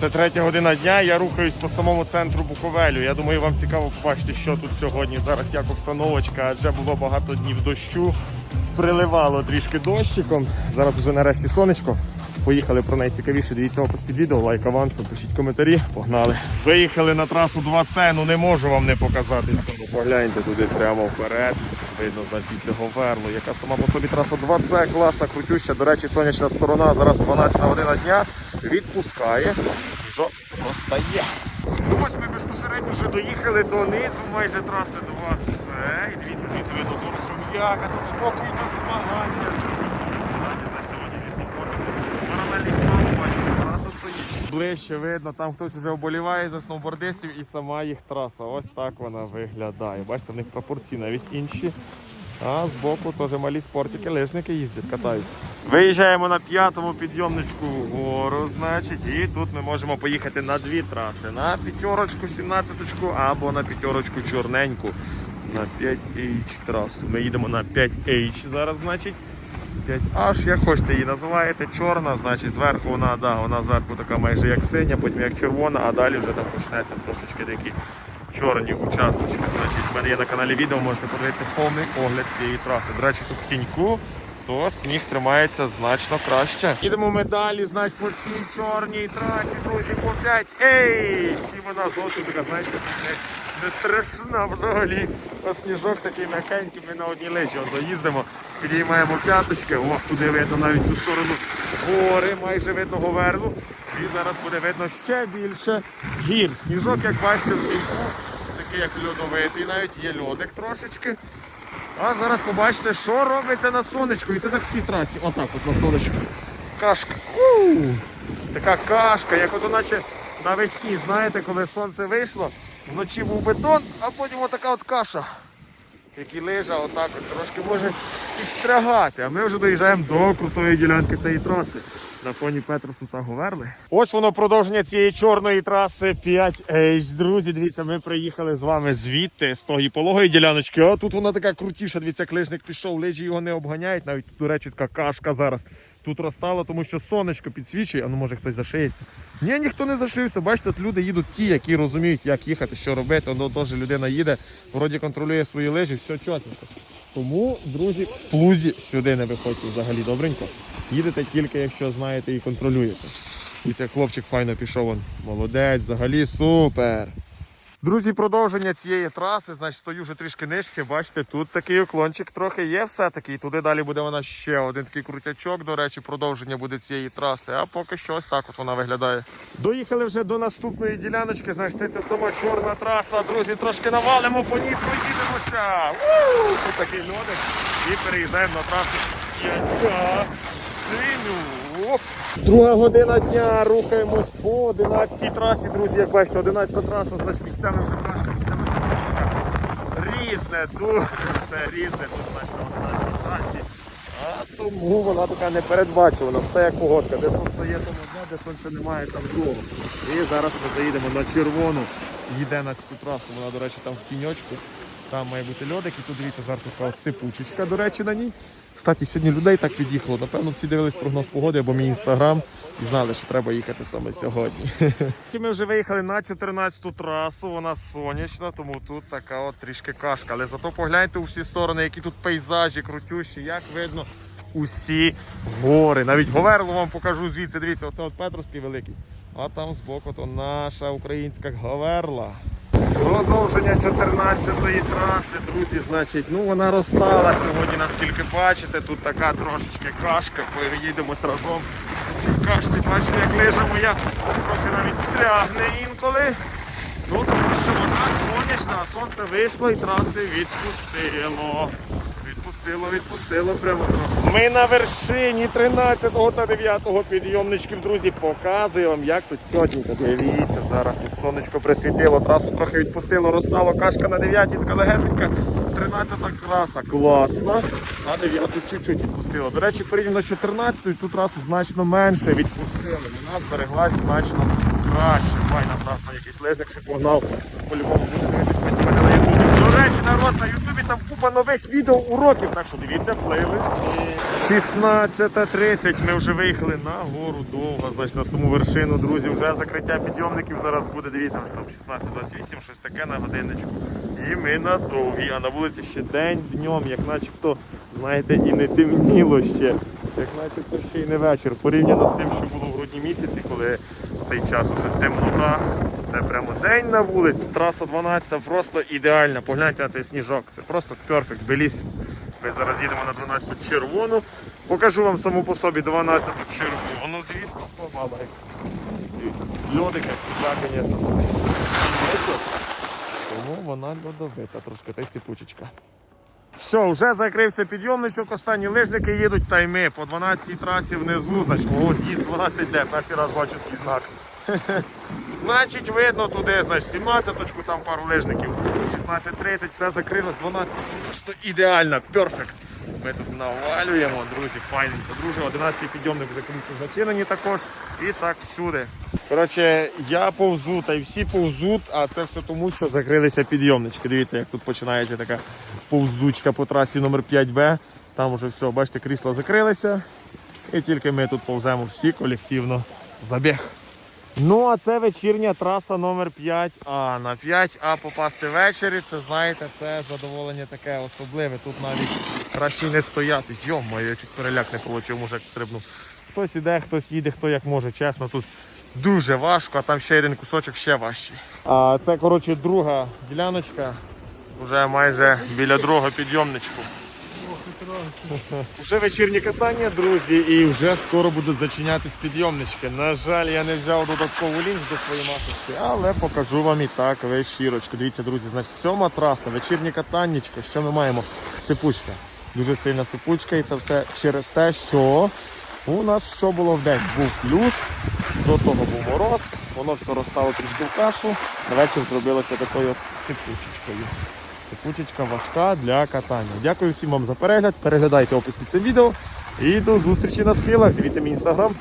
Це третя година дня. Я рухаюсь по самому центру Буковелю. Я думаю, вам цікаво побачити, що тут сьогодні. Зараз як обстановочка, адже було багато днів дощу. Приливало трішки дощиком. Зараз вже нарешті сонечко. Поїхали про найцікавіше. Дивіться опис під відео, лайк авансом, пишіть коментарі. Погнали. Виїхали на трасу 2С, ну не можу вам не показати. Погляньте туди прямо вперед. Видно, значить, цього верло. Яка сама по собі траса 2С, класна, крутюща. До речі, сонячна сторона зараз 12 година дня. Відпускає. Що розстає. Ну ось ми безпосередньо вже доїхали донизу майже траси 2С. І дивіться, звідси видно тут хрум'яка, тут спокій, тут змагання. Сьогодні зі снігбордом. Паралельний снова бачимо, траса стоїть. Ближче видно, там хтось вже вболіває за сноубордистів і сама їх траса. Ось так вона виглядає. Бачите, в них пропорції навіть інші. А збоку теж малі спортики, лижники їздять, катаються. Виїжджаємо на п'ятому підйомничку вгору, значить, і тут ми можемо поїхати на дві траси. На п'ятерочку, сімнадцяточку або на п'ятерочку чорненьку. На 5H трасу. Ми їдемо на 5H зараз, значить. 5H, як хочете її називаєте, чорна, значить зверху вона, да, вона зверху така майже як синя, потім як червона, а далі вже там почнеться трошечки такі чорні участочки. Значить, в мене є на каналі відео, можете подивитися повний огляд цієї траси. До речі, тут в тіньку, то сніг тримається значно краще. Їдемо ми далі, значить, по цій чорній трасі, друзі, по 5 Ей! І вона зовсім така, знаєте, не, страшна взагалі. Ось сніжок такий м'якенький, ми на одній лежі от доїздимо, підіймаємо п'яточки, о, туди видно навіть ту сторону гори, майже видно говерлу. І зараз буде видно ще більше гір. Сніжок, як бачите, такий як льодовитий, навіть є льодик трошечки. А зараз побачите, що робиться на сонечку. І це так всій трасі. Отак от на сонечку. Кашка. У! Така кашка, як от наче навесні, знаєте, коли сонце вийшло, вночі був бетон, а потім отака от каша. Який лижа, отак от трошки може підстрягати. А ми вже доїжджаємо до крутої ділянки цієї траси. На фоні Петросу та Говерли. Ось воно продовження цієї чорної траси 5H. Друзі, дивіться, ми приїхали з вами звідти, з тої пологої діляночки. А тут вона така крутіша. Дивіться, клижник пішов, лижі його не обганяють. Навіть, до речі, така кашка зараз. Тут розстало, тому що сонечко підсвічує, а ну може хтось зашиється. Ні, ніхто не зашився. Бачите, люди їдуть ті, які розуміють, як їхати, що робити. Воно теж людина їде, вроді контролює свої лижі, все чотенько. Тому, друзі, плузі сюди не виходьте взагалі добренько. Їдете тільки, якщо знаєте і контролюєте. І цей хлопчик файно пішов. Он. Молодець, взагалі супер. Друзі, продовження цієї траси, значить, стою вже трішки нижче. Бачите, тут такий уклончик трохи є все-таки. І туди далі буде вона ще один такий крутячок. До речі, продовження буде цієї траси. А поки що ось так от вона виглядає. Доїхали вже до наступної діляночки. Значить, це сама чорна траса. Друзі, трошки навалимо по ній, проїдемося. Тут такий льодик. І переїжджаємо на трасу 5К. Синю. Друга година дня, рухаємось по 11-й трасі, друзі, як бачите, 11 траса, значить місцями вже трошки місцями сонечка. Різне, дуже все різне тут значить, на 11 трасі. А тому вона така непередбачувана, все як погодка. Де сонце є, там одне, де сонця немає, там другого. І зараз ми заїдемо на червону, їде на цю трасу, вона, до речі, там в тіньочку. Там має бути льодик, і тут дивіться, зараз така сипучечка, до речі, на ній. Кстати, сьогодні людей так під'їхало. Напевно, всі дивились прогноз погоди або мій інстаграм і знали, що треба їхати саме сьогодні. Ми вже виїхали на 14-ту трасу, вона сонячна, тому тут така от трішки кашка. Але зато погляньте у всі сторони, які тут пейзажі крутющі, як видно усі гори. Навіть Говерло вам покажу звідси. Дивіться, оце от Петровський великий. А там збоку то наша українська Говерла. Продовження 14-ї траси, друзі, значить, ну вона розстала сьогодні, наскільки бачите. Тут така трошечки кашка, поїдемось разом. В кашці, бачите, як лижа моя, трохи навіть стрягне інколи. Ну, тому що вона сонячна, а сонце вийшло і траси відпустило. Відпустило, відпустило прямо. Ми на вершині 13-го та 9-го підйомничків, друзі, показую вам, як тут чотенько. Дивіться, зараз тут сонечко присвітило, трасу трохи відпустило, розстало кашка на 9-й, така легесенька. 13-та краса класна, а 9-ту чуть-чуть відпустило. До речі, порівняно з 14-ю цю трасу значно менше відпустили. Вона збереглась значно краще. Файна траса, якийсь лежник ще погнав. По-любому буде дивитись потім мене на ютубі. До речі, народ на Ютубі там купа нових відео уроків, так що дивіться, плейлист. 16.30 ми вже виїхали на гору довго, значить на саму вершину, друзі, вже закриття підйомників зараз буде, дивіться, там 16.28, щось таке на годиночку. І ми на довгій, а на вулиці ще день днем, як начебто, знаєте, і не темніло ще, як начебто ще й не вечір. Порівняно з тим, що було в грудні місяці, коли цей час уже темнота. Це прямо день на вулиці. Траса 12 просто ідеальна. Погляньте на цей сніжок. Це просто перфект, белісім. Ми зараз їдемо на 12 червону. Покажу вам саму по собі 12 червону, звісно, побалай. Льодика, звісно. Тому вона льодовита, трошки та й сипучечка. Все, вже закрився підйомничок, останні лижники їдуть, та й ми по 12 трасі внизу, значить, ось їзд 12 де, перший раз бачу такий знак. Значить, видно туди, значить, 17-очку, там пару лижників, 16.30, все закрилось, 12 просто ідеально, перфект. Ми тут навалюємо, друзі, файненько, друже, 11 підйомник вже зачинені також. І так всюди. Коротше, я повзу, та й всі повзуть, а це все тому, що закрилися підйомнички. Дивіться, як тут починається така повзучка по трасі номер 5Б. Там вже все, бачите, крісла закрилися. І тільки ми тут повземо всі колективно забіг. Ну, а це вечірня траса номер 5А. На 5А попасти ввечері, це знаєте, це задоволення таке особливе. Тут навіть краще не стояти. Йо-моє, я чуть переляк не отримав, мужик стрибнув. Хтось іде, хтось їде, хто як може. Чесно, тут дуже важко, а там ще один кусочок ще важчий. А це, коротше, друга діляночка. Вже майже біля другого підйомничку. Вже вечірнє катання, друзі, і вже скоро будуть зачинятись підйомнички. На жаль, я не взяв додаткову лінк до своєї масочки, але покажу вам і так вечірочку. Дивіться, друзі, значить сьома траса, вечірнє катаннячко. Що ми маємо? Сипучка. Дуже сильна сипучка, і це все через те, що у нас що було в день? Був плюс, до того був мороз, воно все розстало трішки в кашу, на вечір зробилося такою сипучечкою. Путічка важка для катання. Дякую всім вам за перегляд. Переглядайте опис під цим відео. І до зустрічі на схилах. Дивіться мій інстаграм.